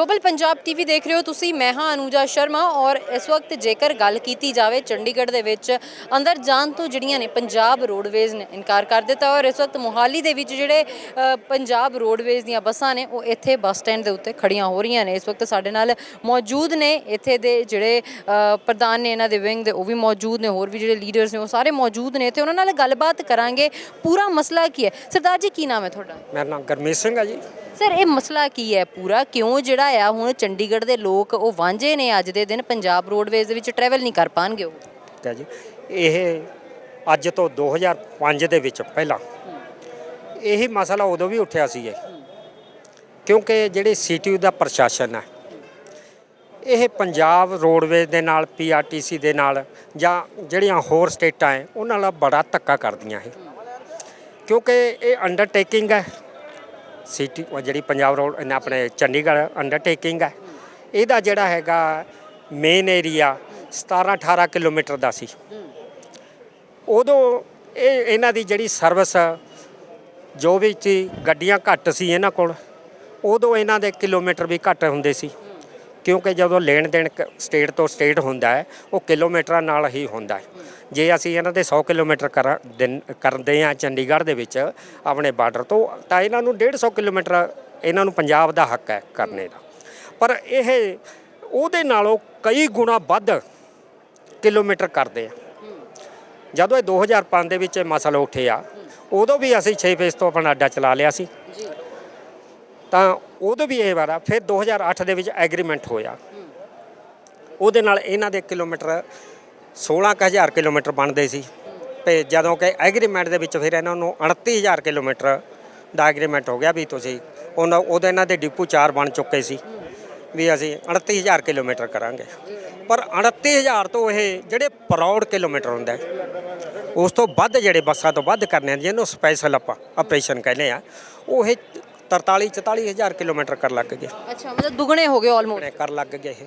Global Punjab TV ਦੇਖ ਰਹੇ ਹੋ ਤੁਸੀਂ। ਮੈਂ ਹਾਂ ਅਨੂਜਾ ਸ਼ਰਮਾ ਔਰ ਇਸ ਵਕਤ ਜੇਕਰ ਗੱਲ ਕੀਤੀ ਜਾਵੇ ਚੰਡੀਗੜ੍ਹ ਦੇ ਵਿੱਚ ਅੰਦਰ ਜਾਣ ਤੋਂ ਜਿਹੜੀਆਂ ਨੇ ਪੰਜਾਬ ਰੋਡਵੇਜ਼ ਨੇ ਇਨਕਾਰ ਕਰ ਦਿੱਤਾ ਔਰ ਇਸ ਵਕਤ ਮੋਹਾਲੀ ਦੇ ਵਿੱਚ ਜਿਹੜੇ ਅ, ਪੰਜਾਬ ਰੋਡਵੇਜ਼ ਦੀਆਂ ਬੱਸਾਂ ਨੇ ਉਹ ਇੱਥੇ ਬੱਸ ਸਟੈਂਡ ਦੇ ਉੱਤੇ ਖੜੀਆਂ ਹੋ ਰਹੀਆਂ ਨੇ। ਇਸ ਵਕਤ ਸਾਡੇ ਨਾਲ ਮੌਜੂਦ ਨੇ ਇੱਥੇ ਦੇ ਜਿਹੜੇ ਅ, ਪ੍ਰਧਾਨ ਨੇ ਇਹਨਾਂ ਦੇ ਵਿੰਗ ਦੇ ਉਹ ਵੀ ਮੌਜੂਦ ਨੇ ਹੋਰ ਵੀ ਜਿਹੜੇ ਲੀਡਰਸ ਨੇ ਉਹ ਸਾਰੇ ਮੌਜੂਦ ਨੇ। ਤੇ ਉਹਨਾਂ ਨਾਲ ਗੱਲਬਾਤ ਕਰਾਂਗੇ। ਪੂਰਾ ਮਸਲਾ ਕੀ ਹੈ? ਸਰਦਾਰ ਜੀ ਕੀ ਨਾਮ ਹੈ ਤੁਹਾਡਾ? ਮੇਰਾ ਨਾਮ ਗਰਮੀਤ ਸਿੰਘ ਹੈ ਜੀ। ਸਰ, ਇਹ ਮਸਲਾ ਕੀ ਹੈ ਪੂਰਾ? ਕਿਉਂ ਜਿਹੜਾ ਆ, ਹੁਣ ਚੰਡੀਗੜ੍ਹ ਦੇ ਲੋਕ ਉਹ ਵਾਂਝੇ ਨੇ ਅੱਜ ਦੇ ਦਿਨ, ਪੰਜਾਬ ਰੋਡਵੇਜ਼ ਦੇ ਵਿੱਚ ਟਰੈਵਲ ਨਹੀਂ ਕਰ ਪਾਣਗੇ ਉਹ? ਠੀਕ ਹੈ ਜੀ। ਇਹ ਅੱਜ ਤੋਂ 2005 ਦੇ ਵਿੱਚ ਪਹਿਲਾਂ ਇਹ ਮਸਲਾ ਉਦੋਂ ਵੀ ਉੱਠਿਆ ਸੀ ਇਹ। ਕਿਉਂਕਿ ਜਿਹੜੀ ਸੀਟੀਯੂ ਦਾ ਪ੍ਰਸ਼ਾਸਨ ਹੈ, ਇਹ ਪੰਜਾਬ ਰੋਡਵੇਜ਼ ਦੇ ਨਾਲ ਪੀਆਰਟੀਸੀ ਦੇ ਨਾਲ ਜਾਂ ਜਿਹੜੀਆਂ ਹੋਰ ਸਟੇਟਾਂ ਹੈ, ਉਹਨਾਂ ਨਾਲ ਬੜਾ ਧੱਕਾ ਕਰਦੀਆਂ ਇਹ। ਕਿਉਂਕਿ ਇਹ ਅੰਡਰਟੇਕਿੰਗ ਹੈ ਸਿਟੀ ਜਿਹੜੀ ਪੰਜਾਬ ਰੋਡ ਇਹਨੇ ਆਪਣੇ ਚੰਡੀਗੜ੍ਹ ਅੰਡਰਟੇਕਿੰਗ ਹੈ। ਇਹਦਾ ਜਿਹੜਾ ਹੈਗਾ ਮੇਨ ਏਰੀਆ 17 18 ਕਿਲੋਮੀਟਰ ਦਾ ਸੀ। ਉਦੋਂ ਇਹ ਇਹਨਾਂ ਦੀ ਜਿਹੜੀ ਸਰਵਿਸ ਜੋ ਵੀ ਸੀ, ਗੱਡੀਆਂ ਘੱਟ ਸੀ ਇਹਨਾਂ ਕੋਲ, ਉਦੋਂ ਇਹਨਾਂ ਦੇ ਕਿਲੋਮੀਟਰ ਵੀ ਘੱਟ ਹੁੰਦੇ ਸੀ। ਕਿਉਂਕਿ ਜਦੋਂ ਲੈਣ ਦੇਣ ਸਟੇਟ ਤੋਂ ਸਟੇਟ ਹੁੰਦਾ ਹੈ, ਉਹ ਕਿਲੋਮੀਟਰਾਂ ਨਾਲ ਹੀ ਹੁੰਦਾ ਹੈ। ਜੇ ਅਸੀਂ ਇਹਨਾਂ ਦੇ 100 ਕਿਲੋਮੀਟਰ ਕਰ ਦਿਨ- ਕਰਦੇ ਆ ਚੰਡੀਗੜ੍ਹ ਦੇ ਵਿੱਚ ਆਪਣੇ ਬਾਰਡਰ ਤੋਂ, ਤਾਂ ਇਹਨਾਂ ਨੂੰ 150 ਕਿਲੋਮੀਟਰ ਇਹਨਾਂ ਨੂੰ ਪੰਜਾਬ ਦਾ ਹੱਕ ਹੈ ਕਰਨੇ ਦਾ। ਪਰ ਇਹ ਉਹਦੇ ਨਾਲੋਂ ਕਈ ਗੁਣਾ ਵੱਧ ਕਿਲੋਮੀਟਰ ਕਰਦੇ ਆ। ਜਦੋਂ ਇਹ 2005 ਦੇ ਵਿੱਚ ਇਹ ਮਸਲਾ ਉੱਠਿਆ, ਉਦੋਂ ਵੀ ਅਸੀਂ 6 ਫੇਸ ਤੋਂ ਆਪਣਾ ਅੱਡਾ ਚਲਾ ਲਿਆ ਸੀ। ਤਾਂ ਉਦੋਂ ਵੀ ਇਹ ਵਾਰਾ ਫਿਰ 2008 ਦੇ ਵਿੱਚ ਐਗਰੀਮੈਂਟ ਹੋਇਆ। ਉਹਦੇ ਨਾਲ ਇਹਨਾਂ ਦੇ ਕਿਲੋਮੀਟਰ 16000 ਕਿਲੋਮੀਟਰ ਬਣਦੇ ਸੀ। ਤੇ ਜਦੋਂ ਕਿ ਐਗਰੀਮੈਂਟ ਦੇ ਵਿੱਚ ਫਿਰ ਇਹਨਾਂ ਨੂੰ 29000 ਕਿਲੋਮੀਟਰ ਦਾ ਐਗਰੀਮੈਂਟ ਹੋ ਗਿਆ ਵੀ ਤੁਸੀਂ ਉਹਨਾਂ ਉਹਦੇ ਇਹਨਾਂ ਦੇ ਡਿਪੂ 4 ਬਣ ਚੁੱਕੇ ਸੀ ਵੀ ਅਸੀਂ 29000 ਕਿਲੋਮੀਟਰ ਕਰਾਂਗੇ। ਪਰ 29000 ਤੋਂ ਇਹ ਜਿਹੜੇ ਪਰੌੜ ਕਿਲੋਮੀਟਰ ਹੁੰਦਾ ਉਸ ਤੋਂ ਵੱਧ ਜਿਹੜੇ ਬੱਸਾਂ ਤੋਂ ਵੱਧ ਕਰਨੇ ਆ, ਜਿਹਨੂੰ ਸਪੈਸ਼ਲ ਆਪਾਂ ਆਪਰੇਸ਼ਨ ਕਹਿੰਦੇ ਆ, ਉਹ ਇਹ 43 44000 ਕਿਲੋਮੀਟਰ ਕਰ ਲੱਗ ਗਏ। ਅੱਛਾ ਮਤਲਬ ਦੁੱਗਣੇ ਹੋ ਗਏ ਆਲਮੋਸਟ ਕਰ ਲੱਗ ਗਏ ਇਹ।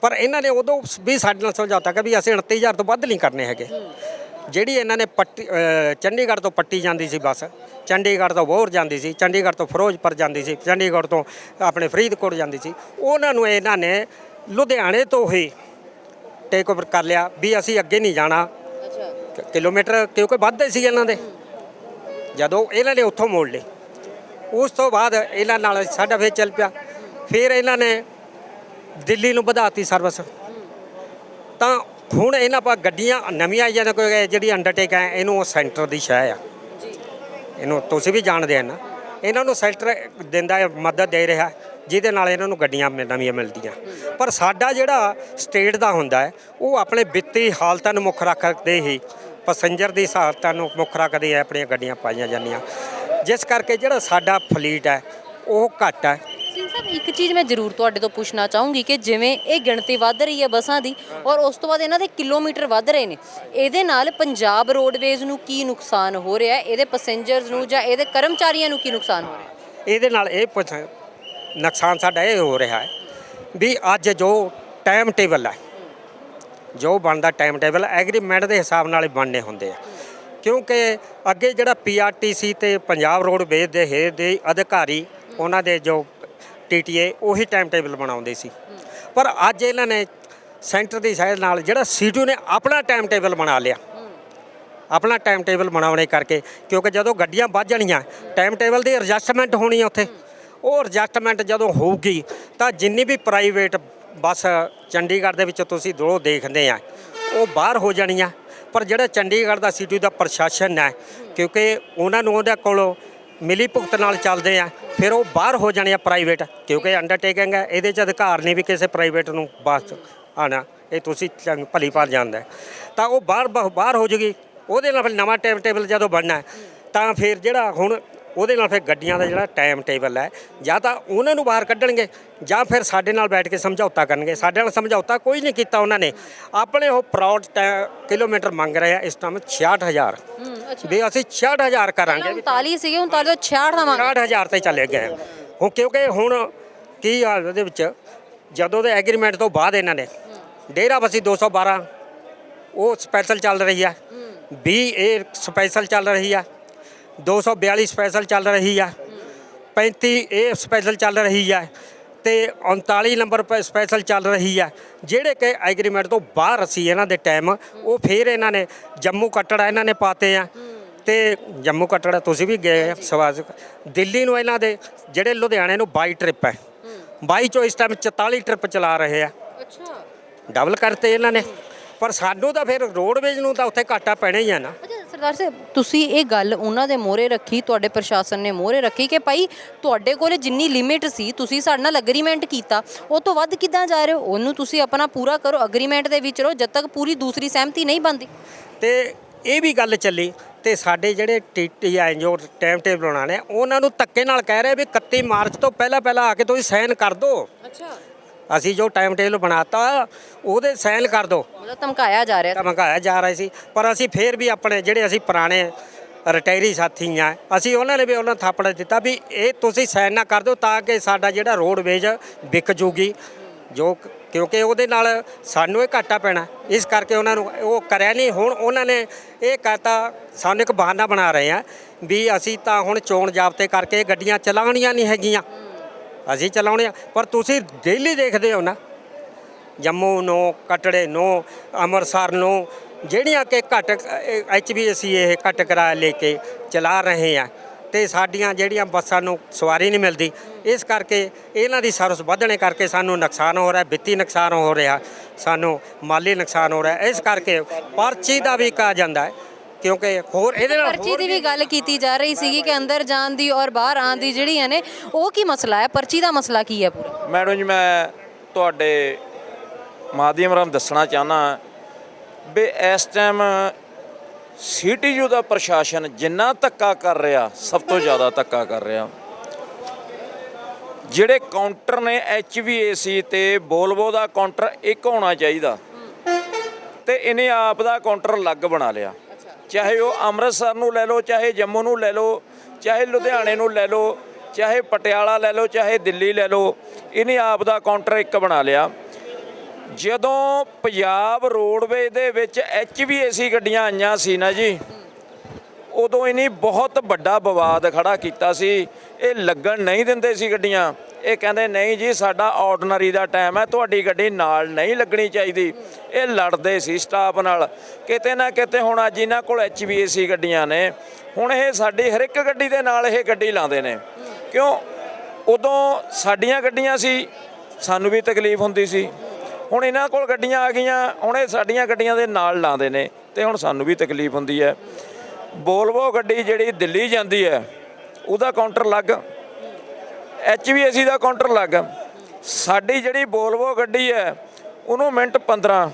ਪਰ ਇਹਨਾਂ ਨੇ ਉਦੋਂ ਵੀ ਸਾਡੇ ਨਾਲ ਸਮਝੌਤਾ ਕਿ ਵੀ ਅਸੀਂ 29000 ਤੋਂ ਵੱਧ ਨਹੀਂ ਕਰਨੇ ਹੈਗੇ। ਜਿਹੜੀ ਇਹਨਾਂ ਨੇ ਪੱਟੀ ਅ, ਚੰਡੀਗੜ੍ਹ ਤੋਂ ਪੱਟੀ ਜਾਂਦੀ ਸੀ ਬੱਸ ਚੰਡੀਗੜ੍ਹ ਤੋਂ ਬੋਰ ਜਾਂਦੀ ਸੀ ਚੰਡੀਗੜ੍ਹ ਤੋਂ ਫਿਰੋਜ਼ਪੁਰ ਜਾਂਦੀ ਸੀ ਚੰਡੀਗੜ੍ਹ ਤੋਂ ਆਪਣੇ ਫਰੀਦਕੋਟ ਜਾਂਦੀ ਸੀ ਉਹਨਾਂ ਨੂੰ ਇਹਨਾਂ ਨੇ ਲੁਧਿਆਣੇ ਤੋਂ ਹੀ ਟੇਕ ਓਵਰ ਕਰ ਲਿਆ ਵੀ ਅਸੀਂ ਅੱਗੇ ਨਹੀਂ ਜਾਣਾ। ਅੱਛਾ। ਕਿ- ਕਿਲੋਮੀਟਰ ਕਿਉਂਕਿ ਵੱਧਦੇ ਸੀ ਇਹਨਾਂ ਦੇ। ਜਦੋਂ ਇਹਨਾਂ ਨੇ ਉੱਥੋਂ ਮੋੜ ਲਏ। ਉਸ ਤੋਂ ਬਾਅਦ ਇਹਨਾਂ ਨਾਲ ਸਾਡਾ ਫੇਰ ਚੱਲ ਪਿਆ। ਫਿਰ ਇਹਨਾਂ ਨੇ ਦਿੱਲੀ ਨੂੰ ਵਧਾਤੀ ਸਰਵਿਸ। ਤਾਂ ਹੁਣ ਇਹਨਾਂ ਪਾ ਗੱਡੀਆਂ ਨਵੀਆਂ ਆਈਆਂ ਨੇ ਕੋਈ ਜਿਹੜੀ ਅੰਡਰਟੇਕ ਹੈ ਇਹਨੂੰ ਸੈਂਟਰ ਦੀ ਸ਼ਹਿ ਆ। ਇਹਨੂੰ ਤੁਸੀਂ ਵੀ ਜਾਣਦੇ ਆ ਨਾ। ਇਹਨਾਂ ਨੂੰ ਸੈਂਟਰ ਦਿੰਦਾ ਹੈ ਮਦਦ ਦੇ ਰਿਹਾ ਜਿਹਦੇ ਨਾਲ ਇਹਨਾਂ ਨੂੰ ਗੱਡੀਆਂ ਨਵੀਆਂ ਮਿਲਦੀਆਂ। ਪਰ ਸਾਡਾ ਜਿਹੜਾ ਸਟੇਟ ਦਾ ਹੁੰਦਾ ਹੈ ਉਹ ਆਪਣੇ ਵਿੱਤੀ ਹਾਲਤਾਂ ਨੂੰ ਮੁੱਖ ਰੱਖਦੇ ਹੀ ਪੈਸੰਜਰ ਦੀ ਹਾਲਤਾਂ ਨੂੰ ਮੁੱਖ ਰੱਖਦੇ ਆ ਆਪਣੀਆਂ ਗੱਡੀਆਂ ਪਾਈਆਂ ਜਾਂਦੀਆਂ। ਜਿਸ ਕਰਕੇ ਜਿਹੜਾ ਸਾਡਾ ਫਲੀਟ ਹੈ ਉਹ ਘੱਟ ਹੈ। ਸਿੰਘ ਸਾਹਿਬ ਇੱਕ ਚੀਜ਼ ਮੈਂ ਜ਼ਰੂਰ ਤੁਹਾਡੇ ਤੋਂ ਪੁੱਛਣਾ ਚਾਹੂੰਗੀ ਕਿ ਜਿਵੇਂ ਇਹ ਗਿਣਤੀ ਵੱਧ ਰਹੀ ਹੈ ਬੱਸਾਂ ਦੀ ਔਰ ਉਸ ਤੋਂ ਬਾਅਦ ਇਹਨਾਂ ਦੇ ਕਿਲੋਮੀਟਰ ਵੱਧ ਰਹੇ ਨੇ ਇਹਦੇ ਨਾਲ ਪੰਜਾਬ ਰੋਡਵੇਜ਼ ਨੂੰ ਕੀ ਨੁਕਸਾਨ ਹੋ ਰਿਹਾ ਹੈ? ਇਹਦੇ ਪੈਸੇਂਜਰਸ ਨੂੰ ਜਾਂ ਇਹਦੇ ਕਰਮਚਾਰੀਆਂ ਨੂੰ ਕੀ ਨੁਕਸਾਨ ਹੋ ਰਿਹਾ ਇਹਦੇ ਨਾਲ ਇਹ ਪੁੱਛ ਨੁਕਸਾਨ ਸਾਡਾ ਇਹ ਹੋ ਰਿਹਾ ਹੈ ਵੀ ਅੱਜ ਜੋ ਟਾਈਮ ਟੇਬਲ ਹੈ ਜੋ ਬਣਦਾ ਟਾਈਮ ਟੇਬਲ ਐਗਰੀਮੈਂਟ ਦੇ ਹਿਸਾਬ ਨਾਲ ਹੀ ਬਣਨੇ ਹੁੰਦੇ ਆ। ਕਿਉਂਕਿ ਅੱਗੇ ਜਿਹੜਾ ਪੀਆਰਟੀਸੀ ਤੇ ਪੰਜਾਬ ਰੋਡਵੇਜ਼ ਦੇ ਹੇ ਦੇ ਅਧਿਕਾਰੀ ਉਹਨਾਂ ਦੇ ਜੋ ਟੀਟੀਏ ਉਹੀ ਟਾਈਮ ਟੇਬਲ ਬਣਾਉਂਦੇ ਸੀ। ਪਰ ਅੱਜ ਇਹਨਾਂ ਨੇ ਸੈਂਟਰ ਦੀ ਸਾਈਡ ਨਾਲ ਜਿਹੜਾ ਸੀਟੂ ਨੇ ਆਪਣਾ ਟਾਈਮ ਟੇਬਲ ਬਣਾ ਲਿਆ। ਆਪਣਾ ਟਾਈਮ ਟੇਬਲ ਬਣਾਉਣੇ ਕਰਕੇ ਕਿਉਂਕਿ ਜਦੋਂ ਗੱਡੀਆਂ ਵੱਧ ਜਾਣੀਆਂ ਟਾਈਮ ਟੇਬਲ ਦੀ ਐਡਜਸਟਮੈਂਟ ਹੋਣੀ ਉੱਥੇ। ਉਹ ਐਡਜਸਟਮੈਂਟ ਜਦੋਂ ਹੋਊਗੀ ਤਾਂ ਜਿੰਨੀ ਵੀ ਪ੍ਰਾਈਵੇਟ ਬੱਸ ਚੰਡੀਗੜ੍ਹ ਦੇ ਵਿੱਚ ਤੁਸੀਂ ਦੋ ਦੇਖਦੇ ਆ, ਉਹ ਬਾਹਰ ਹੋ ਜਾਣੀਆਂ। ਪਰ ਜਿਹੜਾ ਚੰਡੀਗੜ੍ਹ ਦਾ ਸਿਟੀ ਦਾ ਪ੍ਰਸ਼ਾਸਨ ਹੈ, ਕਿਉਂਕਿ ਉਹਨਾਂ ਨੂੰ ਉਹਦੇ ਕੋਲੋਂ ਮਿਲੀ ਭੁਗਤ ਨਾਲ ਚੱਲਦੇ ਆ, ਫਿਰ ਉਹ ਬਾਹਰ ਹੋ ਜਾਣੇ ਆ ਪ੍ਰਾਈਵੇਟ ਕਿਉਂਕਿ ਅੰਡਰਟੇਕਿੰਗ ਹੈ, ਇਹਦੇ 'ਚ ਅਧਿਕਾਰ ਨਹੀਂ ਵੀ ਕਿਸੇ ਪ੍ਰਾਈਵੇਟ ਨੂੰ ਬੱਸ ਆਣਾ ਇਹ ਤੁਸੀਂ ਚੰਗ ਭਲੀ ਭਾਲ ਜਾਣਦਾ ਤਾਂ ਉਹ ਬਾਹਰ ਬ- ਬਾਹਰ ਹੋ ਜੂਗੀ, ਉਹਦੇ ਨਾਲ ਫਿਰ ਨਵਾਂ ਟਾਈਮ ਟੇਬਲ ਜਦੋਂ ਬਣਨਾ ਤਾਂ ਫਿਰ ਜਿਹੜਾ ਹੁਣ ਉਹਦੇ ਨਾਲ ਫਿਰ ਗੱਡੀਆਂ ਦਾ ਜਿਹੜਾ ਟਾਈਮ ਟੇਬਲ ਹੈ ਜਾਂ ਤਾਂ ਉਹਨਾਂ ਨੂੰ ਬਾਹਰ ਕੱਢਣਗੇ ਜਾਂ ਫਿਰ ਸਾਡੇ ਨਾਲ ਬੈਠ ਕੇ ਸਮਝੌਤਾ ਕਰਨਗੇ। ਸਾਡੇ ਨਾਲ ਸਮਝੌਤਾ ਕੋਈ ਨਹੀਂ ਕੀਤਾ ਉਹਨਾਂ ਨੇ। ਆਪਣੇ ਉਹ ਪ੍ਰਾਊਡ ਕਿਲੋਮੀਟਰ ਮੰਗ ਰਹੇ ਆ ਇਸ ਟਾਈਮ 66000 ਹੂੰ ਅੱਛਾ। ਵੀ ਅਸੀਂ 66000 ਕਰਾਂਗੇ। 39 ਸੀਗੇ ਹੁਣ ਤਾਂ 66 ਦਾ ਮੰਗ। 60000 ਤੇ ਚਲੇ ਗਏ ਹੁਣ ਕਿਉਂਕਿ ਹੁਣ ਕੀ ਆ ਉਹਦੇ ਵਿੱਚ ਜਦੋਂ ਦੇ ਐਗਰੀਮੈਂਟ ਤੋਂ ਬਾਅਦ ਇਹਨਾਂ ਨੇ ਡੇਰਾ ਬਸੀ 212 ਉਹ ਸਪੈਸ਼ਲ ਚੱਲ ਰਹੀ ਆ। 20 ਇਹ ਸਪੈਸ਼ਲ ਚੱਲ ਰਹੀ ਆ। 242 ਸਪੈਸ਼ਲ ਚੱਲ ਰਹੀ ਆ। 35 ਇਹ ਸਪੈਸ਼ਲ ਚੱਲ ਰਹੀ ਆ ਤੇ 39 ਨੰਬਰ ਸਪੈਸ਼ਲ ਚੱਲ ਰਹੀ ਹੈ ਜਿਹੜੇ ਕਿ ਐਗਰੀਮੈਂਟ ਤੋਂ ਬਾਹਰ ਅਸੀਂ ਇਹਨਾਂ ਦੇ ਟਾਈਮ ਉਹ ਫੇਰ ਇਹਨਾਂ ਨੇ ਜੰਮੂ ਕਟੜਾ ਇਹਨਾਂ ਨੇ ਪਾਤੇ ਆ। ਤੇ ਜੰਮੂ ਕਟੜਾ ਤੁਸੀਂ ਵੀ ਗਏ ਆ ਸਵਾਜ ਦਿੱਲੀ ਨੂੰ ਇਹਨਾਂ ਦੇ ਜਿਹੜੇ ਲੁਧਿਆਣੇ ਨੂੰ 22 ਟ੍ਰਿਪ ਹੈ 22 ਚੋਂ ਇਸ ਟਾਈਮ 44 ਟ੍ਰਿਪ ਚਲਾ ਰਹੇ ਆ। ਅੱਛਾ। ਡਬਲ ਕਰਤੇ ਇਹਨਾਂ ਨੇ। ਪਰ ਸਾਨੂੰ ਤਾਂ ਫਿਰ ਰੋਡਵੇਜ ਨੂੰ ਤਾਂ ਉੱਥੇ ਘਾਟਾ ਪੈਣਾ ਹੀ ਆ ਨਾ। ਸਰਦਾਰ ਸਾਹਿਬ ਤੁਸੀਂ ਇਹ ਗੱਲ ਉਹਨਾਂ ਦੇ ਮੋਹਰੇ ਰੱਖੀ ਤੁਹਾਡੇ ਪ੍ਰਸ਼ਾਸਨ ਨੇ ਮੋਹਰੇ ਰੱਖੀ ਕਿ ਭਾਈ ਤੁਹਾਡੇ ਕੋਲੇ ਜਿੰਨੀ ਲਿਮਿਟ ਸੀ ਤੁਸੀਂ ਸਾਡੇ ਨਾਲ ਅਗਰੀਮੈਂਟ ਕੀਤਾ। ਉਹ ਤੋਂ ਵੱਧ ਕਿੱਦਾਂ ਜਾ ਰਹੇ ਹੋ? ਉਹਨੂੰ ਤੁਸੀਂ ਆਪਣਾ ਪੂਰਾ ਕਰੋ ਅਗਰੀਮੈਂਟ ਦੇ ਵਿੱਚ ਰਹੋ ਜਦ ਤੱਕ ਪੂਰੀ ਦੂਸਰੀ ਸਹਿਮਤੀ ਨਹੀਂ ਬਣਦੀ। ਤੇ ਇਹ ਵੀ ਗੱਲ ਚੱਲੀ ਤੇ ਸਾਡੇ ਜਿਹੜੇ ਟੀਟੀ ਆਏ ਜੋ ਟਾਈਮ ਟੇਬਲ ਬਣਾਣੇ ਉਹਨਾਂ ਨੂੰ ਧੱਕੇ ਨਾਲ ਕਹਿ ਰਹੇ ਵੀ 31 ਮਾਰਚ ਤੋਂ ਪਹਿਲਾਂ ਪਹਿਲਾਂ ਆ ਕੇ ਤੁਸੀਂ ਸਾਈਨ ਕਰ ਦਿਓ। ਅੱਛਾ। ਅਸੀਂ ਜੋ ਟਾਈਮ ਟੇਬਲ ਬਣਾਤਾ ਉਹਦੇ ਸਾਈਨ ਕਰ ਦਿਓ ਮਤਲਬ ਧਮਕਾਇਆ ਜਾ ਰਿਹਾ। ਤਾਂ ਮੰਗਾਇਆ ਜਾ ਰਿਹਾ ਸੀ ਪਰ ਅਸੀਂ ਫੇਰ ਵੀ ਆਪਣੇ ਜਿਹੜੇ ਅਸੀਂ ਪੁਰਾਣੇ ਰਿਟਾਇਰੀ ਸਾਥੀ ਆ ਅਸੀਂ ਉਹਨਾਂ ਨੇ ਵੀ ਉਹਨਾਂ ਥਾਪੜਾ ਦਿੱਤਾ ਵੀ ਇਹ ਤੁਸੀਂ ਸਾਈਨ ਨਾ ਕਰ ਦਿਓ ਤਾਂ ਕਿ ਸਾਡਾ ਜਿਹੜਾ ਰੋਡਵੇਜ ਵਿਕ ਜੂਗੀ। ਜੋ ਕਿਉਂਕਿ ਉਹਦੇ ਨਾਲ ਸਾਨੂੰ ਇਹ ਘਾਟਾ ਪੈਣਾ। ਇਸ ਕਰਕੇ ਉਹਨਾਂ ਨੂੰ ਉਹ ਕਰਿਆ ਨਹੀਂ। ਹੁਣ ਉਹਨਾਂ ਨੇ ਇਹ ਕਹਤਾ ਸਾਨੂੰ ਇੱਕ ਬਹਾਨਾ ਬਣਾ ਰਹੇ ਆ ਵੀ ਅਸੀਂ ਤਾਂ ਹੁਣ ਚੋਣ ਜਾਬਤੇ ਕਰਕੇ ਗੱਡੀਆਂ ਚਲਾਉਣੀਆਂ ਨਹੀਂ ਹੈਗੀਆਂ। ਅਸੀਂ ਚਲਾਉਣੇ ਆ। ਪਰ ਤੁਸੀਂ ਡੇਲੀ ਦੇਖਦੇ ਹੋ ਨਾ। ਜੰਮੂ ਨੂੰ, ਕਟੜੇ ਨੂੰ, ਅੰਮ੍ਰਿਤਸਰ ਨੂੰ, ਜਿਹੜੀਆਂ ਕਿ ਘੱਟ ਐਚ ਵੀ ਅਸੀਂ ਇਹ ਘੱਟ ਕਿਰਾਇਆ ਲੈ ਕੇ ਚਲਾ ਰਹੇ ਆ। ਤੇ ਸਾਡੀਆਂ ਜਿਹੜੀਆਂ ਬੱਸਾਂ ਨੂੰ ਸਵਾਰੀ ਨਹੀਂ ਮਿਲਦੀ, ਇਸ ਕਰਕੇ ਇਹਨਾਂ ਦੀ ਸਰਵਿਸ ਵਧਣੇ ਕਰਕੇ ਸਾਨੂੰ ਨੁਕਸਾਨ ਹੋ ਰਿਹਾ, ਵਿੱਤੀ ਨੁਕਸਾਨ ਹੋ ਰਿਹਾ, ਸਾਨੂੰ ਮਾਲੀ ਨੁਕਸਾਨ ਹੋ ਰਿਹਾ। ਇਸ ਕਰਕੇ ਪਰਚੀ ਦਾ ਵੀ ਕਹਾ ਜਾਂਦਾ ਹੈ। ਕਿਉਂਕਿ ਹੋਰ ਇਹਦੇ ਨਾਲ ਪਰਚੀ ਦੀ ਵੀ ਗੱਲ ਕੀਤੀ ਜਾ ਰਹੀ ਸੀਗੀ ਕਿ ਅੰਦਰ ਜਾਣ ਦੀ ਔਰ ਬਾਹਰ ਆਉਣ ਦੀ ਜਿਹੜੀਆਂ ਨੇ ਉਹ ਕੀ ਮਸਲਾ ਹੈ? ਪਰਚੀ ਦਾ ਮਸਲਾ ਕੀ ਹੈ ਪੂਰਾ? ਮੈਡਮ ਜੀ ਮੈਂ ਤੁਹਾਡੇ ਮਾਧਿਅਮ ਰਾਹੀਂ ਦੱਸਣਾ ਚਾਹਨਾ ਵੀ ਇਸ ਟਾਈਮ ਸੀਟੀਯੂ ਦਾ ਪ੍ਰਸ਼ਾਸਨ ਜਿੰਨਾ ਧੱਕਾ ਕਰ ਰਿਹਾ ਸਭ ਤੋਂ ਜ਼ਿਆਦਾ ਧੱਕਾ ਕਰ ਰਿਹਾ। ਜਿਹੜੇ ਕਾਊਂਟਰ ਨੇ ਐਚਵੀਏਸੀ ਤੇ ਬੋਲਵੋ ਦਾ ਕਾਊਂਟਰ ਇੱਕ ਹੋਣਾ ਚਾਹੀਦਾ ਤੇ ਇਹਨੇ ਆਪ ਦਾ ਕਾਊਂਟਰ ਅਲੱਗ ਬਣਾ ਲਿਆ। ਚਾਹੇ ਉਹ ਅੰਮ੍ਰਿਤਸਰ ਨੂੰ ਲੈ ਲਓ, ਚਾਹੇ ਜੰਮੂ ਨੂੰ ਲੈ ਲਓ, ਚਾਹੇ ਲੁਧਿਆਣੇ ਨੂੰ ਲੈ ਲਓ, ਚਾਹੇ ਪਟਿਆਲਾ ਲੈ ਲਓ, ਚਾਹੇ ਦਿੱਲੀ ਲੈ ਲਓ, ਇਹਨੇ ਆਪ ਦਾ ਕਾਊਂਟਰ ਇੱਕ ਬਣਾ ਲਿਆ। ਜਦੋਂ ਪੰਜਾਬ ਰੋਡਵੇ ਦੇ ਵਿੱਚ ਐਚਵੀਏਸੀ ਗੱਡੀਆਂ ਆਈਆਂ ਸੀ ਨਾ ਜੀ, ਉਦੋਂ ਇਹਨੇ ਬਹੁਤ ਵੱਡਾ ਵਿਵਾਦ ਖੜਾ ਕੀਤਾ ਸੀ। ਇਹ ਲੱਗਣ ਨਹੀਂ ਦਿੰਦੇ ਸੀ ਗੱਡੀਆਂ। ਇਹ ਕਹਿੰਦੇ, ਨਹੀਂ ਜੀ, ਸਾਡਾ ਆਰਡੀਨਰੀ ਦਾ ਟਾਈਮ ਹੈ, ਤੁਹਾਡੀ ਗੱਡੀ ਨਾਲ ਨਹੀਂ ਲੱਗਣੀ ਚਾਹੀਦੀ। ਇਹ ਲੜਦੇ ਸੀ ਸਟਾਫ ਨਾਲ। ਕਿਤੇ ਨਾ ਕਿਤੇ ਹੁਣ ਅੱਜ ਇਹਨਾਂ ਕੋਲ ਐਚਵੀਏਸੀ ਗੱਡੀਆਂ ਨੇ। ਹੁਣ ਇਹ ਸਾਡੀ ਹਰ ਇੱਕ ਗੱਡੀ ਦੇ ਨਾਲ ਇਹ ਗੱਡੀ ਲਾਉਂਦੇ ਨੇ। ਕਿਉਂ? ਉਦੋਂ ਸਾਡੀਆਂ ਗੱਡੀਆਂ ਸੀ, ਸਾਨੂੰ ਵੀ ਤਕਲੀਫ ਹੁੰਦੀ ਸੀ। ਹੁਣ ਇਹਨਾਂ ਕੋਲ ਗੱਡੀਆਂ ਆ ਗਈਆਂ, ਹੁਣ ਇਹ ਸਾਡੀਆਂ ਗੱਡੀਆਂ ਦੇ ਨਾਲ ਲਾਉਂਦੇ ਨੇ ਤੇ ਹੁਣ ਸਾਨੂੰ ਵੀ ਤਕਲੀਫ ਹੁੰਦੀ ਹੈ। ਬੋਲਵੋ ਗੱਡੀ ਜਿਹੜੀ ਦਿੱਲੀ ਜਾਂਦੀ ਹੈ, ਉਹਦਾ ਕਾਊਂਟਰ ਅਲੱਗ। ਐਚਵੀਏਸੀ ਦਾ ਕਾਊਂਟਰ ਅਲੱਗ ਸਾਡੀ ਜਿਹੜੀ ਬੋਲਵੋ ਗੱਡੀ ਹੈ, ਉਹਨੂੰ ਮਿੰਟ 15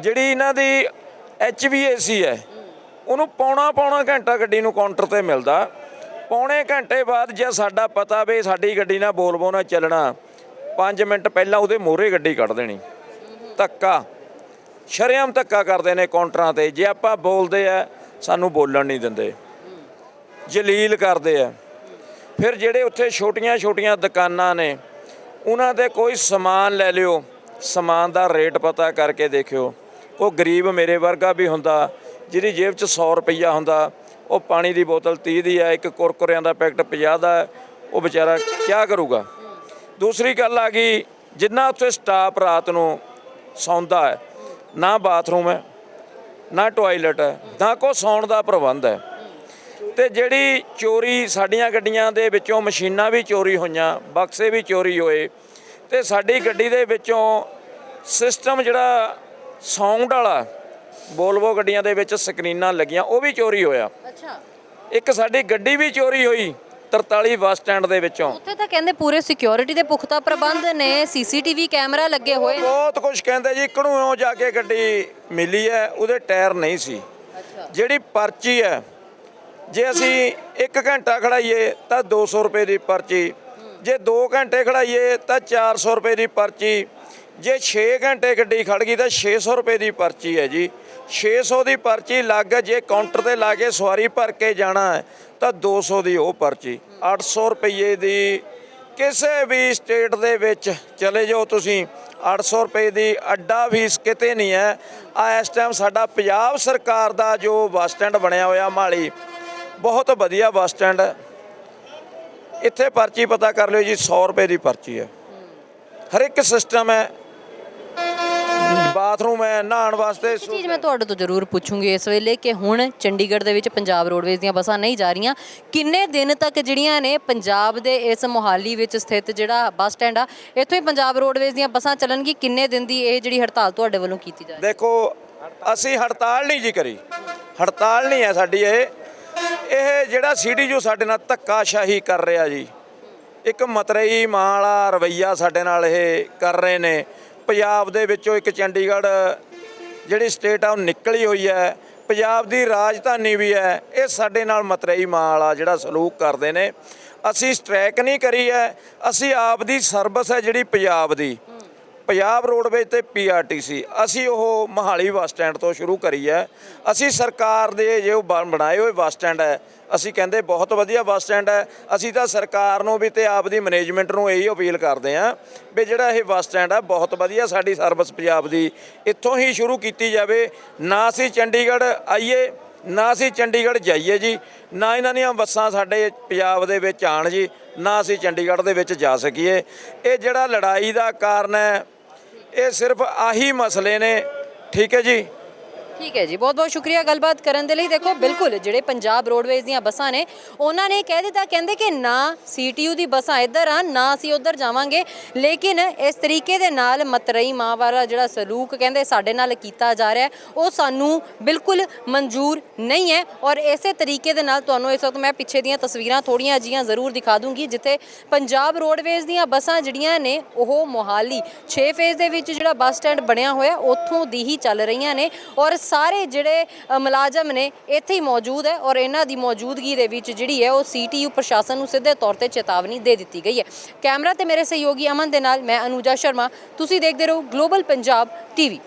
ਜਿਹੜੀ ਇਹਨਾਂ ਦੀ ਐਚਵੀਏਸੀ ਹੈ, ਉਹਨੂੰ ਪੌਣਾ ਪੌਣਾ ਘੰਟਾ ਗੱਡੀ ਨੂੰ ਕਾਊਂਟਰ ਤੇ ਮਿਲਦਾ। ਪੌਣੇ ਘੰਟੇ ਬਾਅਦ ਜੇ ਸਾਡਾ ਪਤਾ ਵੀ ਸਾਡੀ ਗੱਡੀ ਨਾਲ ਬੋਲਵੋ ਨਾਲ ਚੱਲਣਾ 5 ਮਿੰਟ ਪਹਿਲਾਂ ਉਹਦੇ ਮੋਹਰੇ ਗੱਡੀ ਕੱਢ ਦੇਣੀ। ਧੱਕਾ। ਸ਼ਰੇਆਮ ਧੱਕਾ ਕਰਦੇ ਨੇ ਕਾਊਂਟਰਾਂ ਤੇ। ਜੇ ਆਪਾਂ ਬੋਲਦੇ ਆ, ਸਾਨੂੰ ਬੋਲਣ ਨਹੀਂ ਦਿੰਦੇ। ਜਲੀਲ ਕਰਦੇ ਆ। ਫਿਰ ਜਿਹੜੇ ਉੱਥੇ ਛੋਟੀਆਂ-ਛੋਟੀਆਂ ਦੁਕਾਨਾਂ ਨੇ, ਉਹਨਾਂ ਦੇ ਕੋਈ ਸਮਾਨ ਲੈ ਲਿਓ। ਸਮਾਨ ਦਾ ਰੇਟ ਪਤਾ ਕਰਕੇ ਦੇਖਿਓ। ਉਹ ਗਰੀਬ ਮੇਰੇ ਵਰਗਾ ਵੀ ਹੁੰਦਾ, ਜਿਹਦੀ ਜੇਬ 'ਚ 100 ਰੁਪਈਆ ਹੁੰਦਾ, ਉਹ ਪਾਣੀ ਦੀ ਬੋਤਲ 30 ਦੀ ਹੈ ਇੱਕ ਕੁਰਕੁਰਿਆਂ ਦਾ ਪੈਕਟ 50 ਦਾ, ਉਹ ਵਿਚਾਰਾ ਕੀ ਕਰੂਗਾ? ਦੂਸਰੀ ਗੱਲ ਆ ਗਈ, ਜਿੰਨਾ ਉੱਥੇ ਸਟਾਫ ਰਾਤ ਨੂੰ ਸੌਂਦਾ ਹੈ, ਨਾ ਬਾਥਰੂਮ ਹੈ, ਨਾ ਟਾਇਲਟ ਹੈ, ਨਾ ਕੋ ਸੌਣ ਦਾ ਪ੍ਰਬੰਧ ਹੈ। ਤੇ ਜਿਹੜੀ ਚੋਰੀ ਸਾਡੀਆਂ ਗੱਡੀਆਂ ਦੇ ਵਿੱਚੋਂ ਮਸ਼ੀਨਾਂ ਵੀ ਚੋਰੀ ਹੋਈਆਂ ਬਕਸੇ ਵੀ ਚੋਰੀ ਹੋਏ ਤੇ ਸਾਡੀ ਗੱਡੀ ਦੇ ਵਿੱਚੋਂ ਸਿਸਟਮ ਜਿਹੜਾ ਸਾਊਂਡ ਵਾਲਾ ਬੋਲਵੋ ਗੱਡੀਆਂ ਦੇ ਵਿੱਚ ਸਕਰੀਨਾਂ ਲੱਗੀਆਂ ਉਹ ਵੀ ਚੋਰੀ ਹੋਇਆ। ਅੱਛਾ। ਇੱਕ ਸਾਡੀ ਗੱਡੀ ਵੀ ਚੋਰੀ ਹੋਈ 43 ਬੱਸ ਸਟੈਂਡ ਦੇ ਵਿੱਚੋਂ। ਉੱਥੇ ਤਾਂ ਕਹਿੰਦੇ ਪੂਰੇ ਸਿਕਿਉਰਿਟੀ ਦੇ ਪੁਖਤਾ ਪ੍ਰਬੰਧ ਨੇ ਸੀਸੀਟੀਵੀ ਕੈਮਰਾ ਲੱਗੇ ਹੋਏ ਨੇ। ਬਹੁਤ ਕੁਝ ਕਹਿੰਦੇ ਜੀ ਘਣੂਓ ਜਾ ਕੇ ਗੱਡੀ ਮਿਲੀ ਹੈ ਉਹਦੇ ਟਾਇਰ ਨਹੀਂ ਸੀ। ਅੱਛਾ। ਜਿਹੜੀ ਪਰਚੀ ਹੈ ਜੇ ਅਸੀਂ 1 ਘੰਟਾ ਖੜਾਈਏ ਤਾਂ 200 ਰੁਪਏ ਦੀ ਪਰਚੀ। ਜੇ 2 ਘੰਟੇ ਖੜਾਈਏ ਤਾਂ 400 ਰੁਪਏ ਦੀ ਪਰਚੀ। ਜੇ 6 ਘੰਟੇ ਗੱਡੀ ਖੜ ਗਈ ਤਾਂ 600 ਰੁਪਏ ਦੀ ਪਰਚੀ ਹੈ ਜੀ। 600 ਦੀ ਪਰਚੀ ਲੱਗ ਜੇ ਕਾਊਂਟਰ ਤੇ ਲਾ ਕੇ ਸਵਾਰੀ ਭਰ ਕੇ ਜਾਣਾ ਹੈ ਤਾਂ 200 ਦੀ ਉਹ ਪਰਚੀ। 800 ਰੁਪਏ ਦੀ ਕਿਸੇ ਵੀ ਸਟੇਟ ਦੇ ਵਿੱਚ ਚਲੇ ਜਾਓ ਤੁਸੀਂ। 800 ਰੁਪਏ ਦੀ ਅੱਡਾ ਫੀਸ ਕਿਤੇ ਨਹੀਂ ਹੈ। ਆ ਇਸ ਟਾਈਮ ਸਾਡਾ ਪੰਜਾਬ ਸਰਕਾਰ ਦਾ ਜੋ ਬੱਸ ਸਟੈਂਡ ਬਣਿਆ ਹੋਇਆ ਮਾਲੀ ਬਹੁਤ ਵਧੀਆ ਬੱਸ ਸਟੈਂਡ ਹੈ। ਇੱਥੇ ਪਰਚੀ ਪਤਾ ਕਰ ਲਿਓ ਜੀ 100 ਰੁਪਏ ਦੀ ਪਰਚੀ ਹੈ। ਹਰ ਇੱਕ ਸਿਸਟਮ ਹੈ। ਬਾਥਰੂਮ ਹੈ ਨਹਾਉਣ ਵਾਸਤੇ ਇੱਕ ਚੀਜ਼ ਮੈਂ ਤੁਹਾਡੇ ਤੋਂ ਜ਼ਰੂਰ ਪੁੱਛੂੰਗੀ ਇਸ ਵੇਲੇ ਕਿ ਹੁਣ ਚੰਡੀਗੜ੍ਹ ਦੇ ਵਿੱਚ ਪੰਜਾਬ ਰੋਡਵੇਜ਼ ਦੀਆਂ ਬੱਸਾਂ ਨਹੀਂ ਜਾ ਰਹੀਆਂ। ਕਿੰਨੇ ਦਿਨ ਤੱਕ ਜਿਹੜੀਆਂ ਨੇ ਪੰਜਾਬ ਦੇ ਇਸ ਮੁਹਾਲੀ ਵਿੱਚ ਸਥਿਤ ਜਿਹੜਾ ਬੱਸ ਸਟੈਂਡ ਆ ਇੱਥੋਂ ਹੀ ਪੰਜਾਬ ਰੋਡਵੇਜ਼ ਦੀਆਂ ਬੱਸਾਂ ਚੱਲਣਗੀ ਕਿੰਨੇ ਦਿਨ ਦੀ ਇਹ ਜਿਹੜੀ ਹੜਤਾਲ ਤੁਹਾਡੇ ਵੱਲੋਂ ਕੀਤੀ ਜਾ ਰਹੀ ਹੈ? ਦੇਖੋ ਅਸੀਂ ਹੜਤਾਲ ਨਹੀਂ ਜੀ ਕਰੀ। ਹੜਤਾਲ ਨਹੀਂ ਹੈ ਸਾਡੀ ਇਹ। ਇਹ ਜਿਹੜਾ ਸੀਡੀ ਜੋ ਸਾਡੇ ਨਾਲ ਧੱਕਾਸ਼ਾਹੀ ਕਰ ਰਿਹਾ ਜੀ, ਇੱਕ ਮਤਰਈ ਮਾਂ ਵਾਲਾ ਰਵਈਆ ਸਾਡੇ ਨਾਲ ਇਹ ਕਰ ਰਹੇ ਨੇ। ਪੰਜਾਬ ਦੇ ਵਿੱਚੋਂ ਇੱਕ ਚੰਡੀਗੜ੍ਹ ਜਿਹੜੀ ਸਟੇਟ ਆ, ਉਹ ਨਿਕਲੀ ਹੋਈ ਹੈ। ਪੰਜਾਬ ਦੀ ਰਾਜਧਾਨੀ ਵੀ ਹੈ। ਇਹ ਸਾਡੇ ਨਾਲ ਮਤਰਈ ਮਾਂ ਵਾਲਾ ਜਿਹੜਾ ਸਲੂਕ ਕਰਦੇ ਨੇ। ਅਸੀਂ ਸਟ੍ਰੈਕ ਨਹੀਂ ਕਰੀ ਹੈ। ਅਸੀਂ ਆਪ ਦੀ ਸਰਵਿਸ ਹੈ ਜਿਹੜੀ ਪੰਜਾਬ ਦੀ। ਪੰਜਾਬ ਰੋਡਵੇਜ਼ ਤੇ ਪੀਆਰਟੀਸੀ ਅਸੀਂ ਉਹ ਮਹਾਲੀ ਬੱਸ ਸਟੈਂਡ ਤੋਂ ਸ਼ੁਰੂ ਕਰੀ ਹੈ। ਅਸੀਂ ਸਰਕਾਰ ਦੇ ਜੋ ਬਣ- ਬਣਾਏ ਹੋਏ ਬੱਸ ਸਟੈਂਡ ਹੈ, ਅਸੀਂ ਕਹਿੰਦੇ ਬਹੁਤ ਵਧੀਆ ਬੱਸ ਸਟੈਂਡ ਹੈ। ਅਸੀਂ ਤਾਂ ਸਰਕਾਰ ਨੂੰ ਵੀ ਤੇ ਆਪ ਦੀ ਮੈਨੇਜਮੈਂਟ ਨੂੰ ਇਹੀ ਅਪੀਲ ਕਰਦੇ ਹਾਂ ਵੀ ਜਿਹੜਾ ਇਹ ਬੱਸ ਸਟੈਂਡ ਹੈ, ਬਹੁਤ ਵਧੀਆ ਸਾਡੀ ਸਰਵਿਸ ਪੰਜਾਬ ਦੀ ਇੱਥੋਂ ਹੀ ਸ਼ੁਰੂ ਕੀਤੀ ਜਾਵੇ। ਨਾ ਅਸੀਂ ਚੰਡੀਗੜ੍ਹ ਆਈਏ, ਨਾ ਅਸੀਂ ਚੰਡੀਗੜ੍ਹ ਜਾਈਏ ਜੀ। ਨਾ ਇਹਨਾਂ ਦੀਆਂ ਬੱਸਾਂ ਸਾਡੇ ਪੰਜਾਬ ਦੇ ਵਿੱਚ ਆਣ ਜੀ, ਨਾ ਅਸੀਂ ਚੰਡੀਗੜ੍ਹ ਦੇ ਵਿੱਚ ਜਾ ਸਕੀਏ। ਇਹ ਜਿਹੜਾ ਲੜਾਈ ਦਾ ਕਾਰਨ ਹੈ ਇਹ ਸਿਰਫ ਆਹੀ ਮਸਲੇ ਨੇ ਠੀਕ ਹੈ ਜੀ? ਠੀਕ ਹੈ ਜੀ, ਬਹੁਤ ਬਹੁਤ ਸ਼ੁਕਰੀਆ ਗੱਲਬਾਤ ਕਰਨ ਦੇ ਲਈ। ਦੇਖੋ, ਬਿਲਕੁਲ ਜਿਹੜੇ ਪੰਜਾਬ ਰੋਡਵੇਜ਼ ਦੀਆਂ ਬੱਸਾਂ ਨੇ, ਉਹਨਾਂ ਨੇ ਕਹਿ ਦਿੱਤਾ, ਕਹਿੰਦੇ ਕਿ ਨਾ ਸੀਟੀਯੂ ਦੀ ਬੱਸਾਂ ਇੱਧਰ ਆ ਨਾ ਅਸੀਂ ਉੱਧਰ ਜਾਵਾਂਗੇ। ਲੇਕਿਨ ਇਸ ਤਰੀਕੇ ਦੇ ਨਾਲ ਮਤਰਈ ਮਾਂ ਵਾਲਾ ਜਿਹੜਾ ਸਲੂਕ ਕਹਿੰਦੇ ਸਾਡੇ ਨਾਲ ਕੀਤਾ ਜਾ ਰਿਹਾ ਉਹ ਸਾਨੂੰ ਬਿਲਕੁਲ ਮਨਜ਼ੂਰ ਨਹੀਂ ਹੈ। ਔਰ ਇਸੇ ਤਰੀਕੇ ਦੇ ਨਾਲ ਤੁਹਾਨੂੰ ਇਸ ਵਕਤ ਮੈਂ ਪਿੱਛੇ ਦੀਆਂ ਤਸਵੀਰਾਂ ਥੋੜੀਆਂ ਜੀਆਂ ਜ਼ਰੂਰ ਦਿਖਾ ਦੂੰਗੀ, ਜਿੱਥੇ ਪੰਜਾਬ ਰੋਡਵੇਜ਼ ਦੀਆਂ ਬੱਸਾਂ ਜਿਹੜੀਆਂ ਨੇ, ਉਹ ਮੋਹਾਲੀ 6 ਫੇਜ਼ ਦੇ ਵਿੱਚ ਜਿਹੜਾ ਬੱਸ ਸਟੈਂਡ ਬਣਿਆ ਹੋਇਆ, ਉੱਥੋਂ ਦੀ ਹੀ ਚੱਲ ਰਹੀਆਂ ਨੇ। ਔਰ ਸਾਰੇ ਜਿਹੜੇ ਮੁਲਾਜ਼ਮ ਨੇ ਇੱਥੇ ਹੀ ਮੌਜੂਦ ਹੈ ਔਰ ਇਹਨਾਂ ਦੀ ਮੌਜੂਦਗੀ ਦੇ ਵਿੱਚ ਜਿਹੜੀ ਹੈ ਉਹ ਸੀਟੀਯੂ ਪ੍ਰਸ਼ਾਸਨ ਨੂੰ ਸਿੱਧੇ ਤੌਰ ਤੇ ਚੇਤਾਵਨੀ ਦੇ ਦਿੱਤੀ ਗਈ ਹੈ। ਕੈਮਰਾ ਤੇ ਮੇਰੇ ਸਹਿਯੋਗੀ ਅਮਨ ਦੇ ਨਾਲ ਮੈਂ ਅਨੂਜਾ ਸ਼ਰਮਾ। ਤੁਸੀਂ ਦੇਖਦੇ ਰਹੋ ਗਲੋਬਲ ਪੰਜਾਬ ਟੀਵੀ